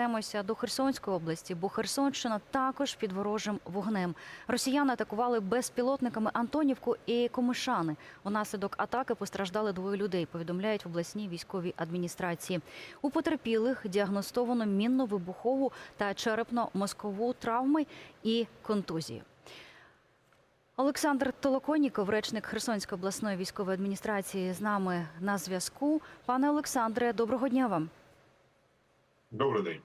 Йдемося до Херсонської області, бо Херсонщина також під ворожим вогнем. Росіяни атакували безпілотниками Антонівку і Комишани. Унаслідок атаки постраждали двоє людей. Повідомляють в обласній військовій адміністрації. У потерпілих діагностовано мінно-вибухову та черепно-мозкову травми і контузії. Олександр Толоконіков, речник Херсонської обласної військової адміністрації, з нами на зв'язку. Пане Олександре, доброго дня вам. Добрий день.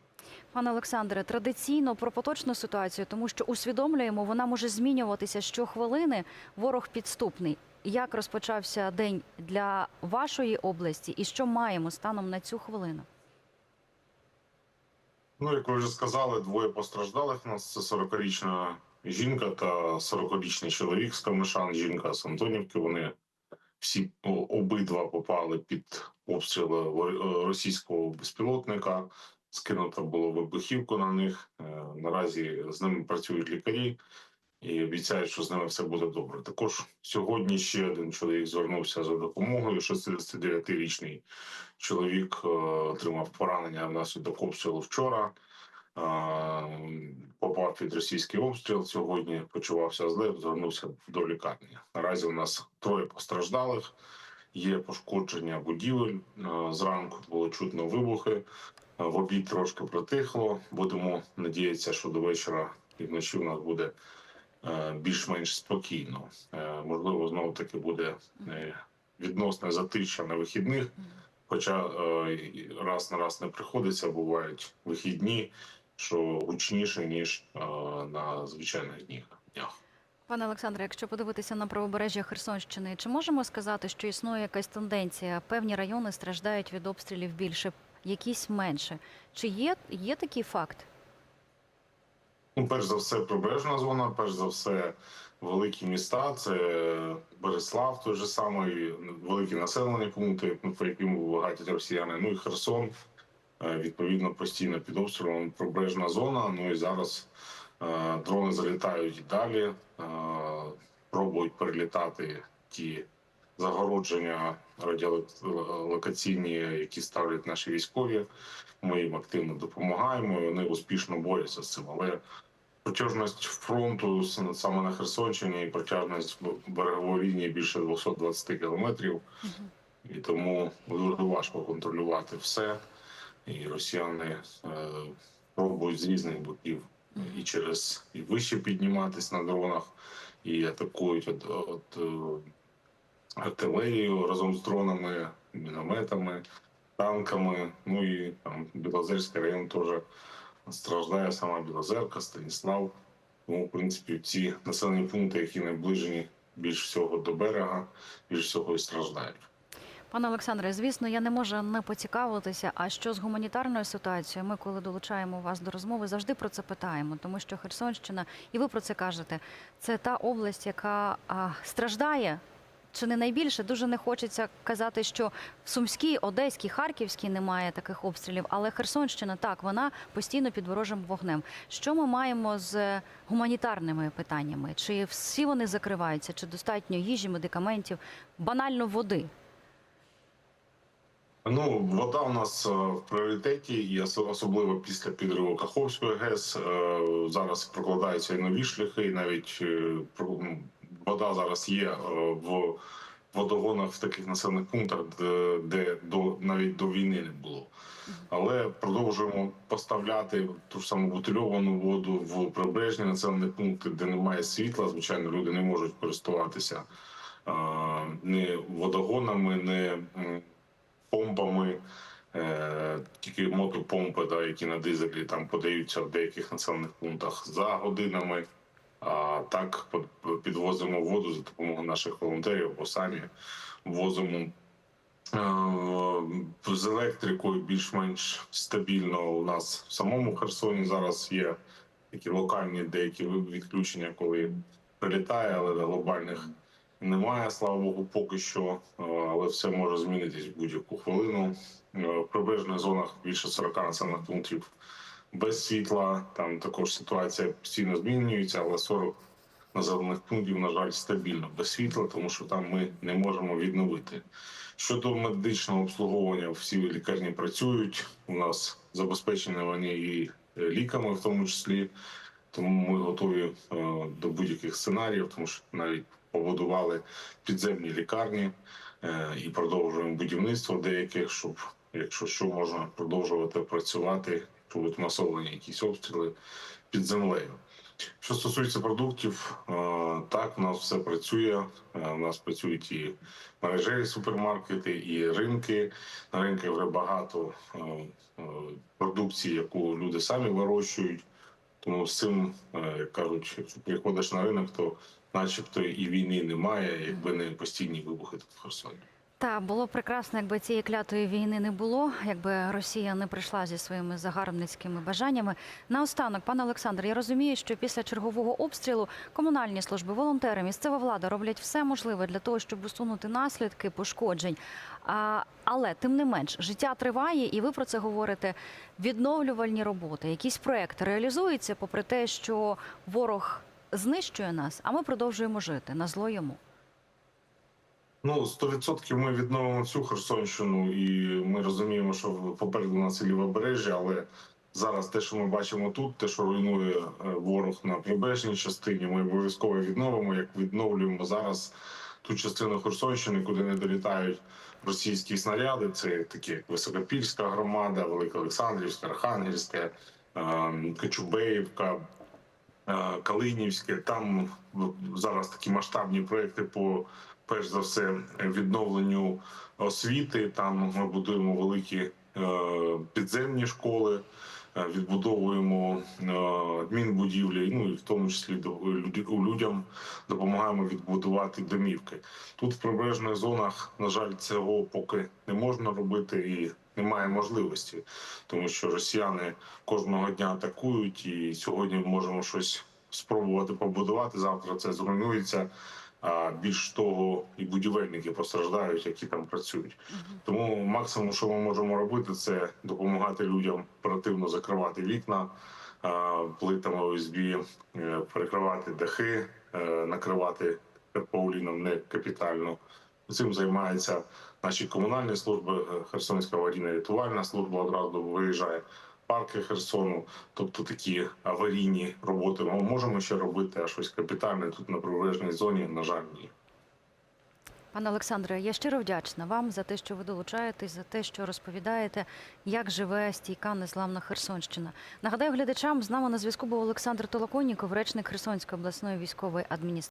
Пане Олександре, традиційно про поточну ситуацію, тому що усвідомлюємо, вона може змінюватися щохвилини. Ворог підступний. Як розпочався день для вашої області, і що маємо станом на цю хвилину? Ну, як ви вже сказали, двоє постраждалих. У нас це 40-річна жінка та 40-річний чоловік з Камишан, жінка з Антонівки. Вони всі обидва попали під обстріли вор- російського безпілотника. Скинуто було вибухівку на них. Е, Наразі з ними працюють лікарі і обіцяють, що з ними все буде добре. Також сьогодні ще один чоловік звернувся за допомогою. 69-річний чоловік е, отримав поранення внаслідок обстрілу вчора. Е, Попав під російський обстріл сьогодні. Почувався зле, звернувся до лікарні. Наразі у нас троє постраждалих. Є пошкодження будівель. Зранку було чутно вибухи. В обід трошки притихло. Будемо надіятися, що до вечора і вночі у нас буде е, більш-менш спокійно. Е, Можливо, знову таки буде е, відносне затища на вихідних. Хоча раз на раз не приходиться, бувають вихідні, що гучніше ніж на звичайних днях. Пане Олександре, якщо подивитися на правобережжя Херсонщини, чи можемо сказати, що існує якась тенденція? Певні райони страждають від обстрілів більше, якісь менше. Чи є, є такий факт? Ну, перш за все, прибережна зона, перш за все, великі міста. Це Береслав, той же самий, великі населені пункти, ну, по яким багатять росіяни. Ну і Херсон. Е, Відповідно, постійно під обстрілом прибережна зона. Ну і зараз е, дрони залітають далі, е, пробують перелітати ті загородження радіолокаційні, які ставлять наші військові. Ми їм активно допомагаємо. і Вони успішно борються з цим. Але протяжність фронту саме на Херсонщині і протяжність берегової лінії більше 220 кілометрів. І тому дуже важко контролювати все. І росіяни е, пробують з різних боків і через і вище підніматись на дронах, і атакують от, от, е, артилерію разом з дронами, мінометами, танками. Ну і там Білозерський район теж страждає сама Білозерка, Станіслав. Тому, в принципі, ці населені пункти, які наближені більш всього до берега, більш всього і страждають. Пане Олександре, звісно, я не можу не поцікавитися. А що з гуманітарною ситуацією? Ми, коли долучаємо вас до розмови, завжди про це питаємо, тому що Херсонщина, і ви про це кажете, це та область, яка а, страждає. Чи не найбільше дуже не хочеться казати, що в Сумській, Одеській, Харківській немає таких обстрілів, але Херсонщина так вона постійно під ворожим вогнем. Що ми маємо з гуманітарними питаннями? Чи всі вони закриваються? Чи достатньо їжі, медикаментів, банально води? Ну, вода у нас е, в пріоритеті, і особливо після підриву Каховської ГЕС. е, Зараз прокладаються і нові шляхи, і навіть е, ну, вода зараз є е, в водогонах в таких населених пунктах, де, де до навіть до війни не було. Але продовжуємо поставляти ту ж саму бутильовану воду в прибережні населені пункти, де немає світла. Звичайно, люди не можуть користуватися е, ні водогонами, м, помпами. Е, тільки мотопомпи, да, які на дизелі там подаються в деяких населених пунктах за годинами. Так підвозимо воду за допомогою наших волонтерів, або самі возимо Е, з електрикою більш-менш стабільно у нас в самому Херсоні зараз є такі локальні деякі відключення, коли прилітає, але глобальних немає, слава Богу, поки що. Е, Але все може змінитись будь-яку хвилину. Е, В прибережних зонах більше 40 населених пунктів без світла. Там також ситуація постійно змінюється, але 40 населених пунктів, на жаль, стабільно без світла, тому що там ми не можемо відновити. Щодо медичного обслуговування, всі лікарні працюють. У нас забезпечені вони і ліками, в тому числі. Тому ми готові е, до будь-яких сценаріїв, тому що навіть побудували підземні лікарні е, і продовжуємо будівництво деяких, щоб якщо що можна продовжувати працювати, будуть масовані якісь обстріли під землею. Що стосується продуктів, е, так у нас все працює. Е, У нас працюють і мережеві супермаркети, і ринки. На ринках вже багато е, е, продукції, яку люди самі вирощують. Тому з цим, е, як кажуть, якщо приходиш на ринок, то начебто і війни немає, якби не постійні вибухи тут в Херсоні. Та було прекрасно, якби цієї клятої війни не було, якби Росія не прийшла зі своїми загарбницькими бажаннями. Наостанок, пане Олександр, я розумію, що після чергового обстрілу комунальні служби, волонтери, місцева влада роблять все можливе для того, щоб усунути наслідки пошкоджень. А, але тим не менш, життя триває, і ви про це говорите. Відновлювальні роботи, якісь проекти реалізуються, попри те, що ворог знищує нас, а ми продовжуємо жити на зло йому. Ну, 100% ми відновимо цю Херсонщину, і ми розуміємо, що попереду нас і лівобережжя, але зараз те, що ми бачимо тут, те, що руйнує е, ворог на прибережній частині, ми обов'язково відновимо, як відновлюємо зараз ту частину Херсонщини, куди не долітають російські снаряди. Це такі Високопільська громада, Великоолександрівська, Архангельська, е, Кочубеївка, Калинівське. Там зараз такі масштабні проекти по перш за все відновленню освіти. Там ми будуємо великі е, підземні школи, е, відбудовуємо е, адмінбудівлі, ну і в тому числі людям допомагаємо відбудувати домівки. Тут в прибережних зонах, на жаль, цього поки не можна робити і немає можливості, тому що росіяни кожного дня атакують, і сьогодні можемо щось спробувати побудувати. Завтра це зруйнується. А більш того, і будівельники постраждають, які там працюють. Тому максимум, що ми можемо робити, це допомагати людям оперативно закривати вікна плитами ОСБ, е, перекривати дахи, е, накривати терпауліном не капітально. Цим займаються наші комунальні служби. е, Херсонська аварійна рятувальна служба одразу виїжджає. Парки Херсону, тобто такі аварійні роботи ми можемо ще робити, а щось капітальне тут на прибережній зоні, на жаль, ні. Пане Олександре, я щиро вдячна вам за те, що ви долучаєтесь, за те, що розповідаєте, як живе стійка незламна Херсонщина. Нагадаю глядачам, з нами на зв'язку був Олександр Толоконніков, речник Херсонської обласної військової адміністрації.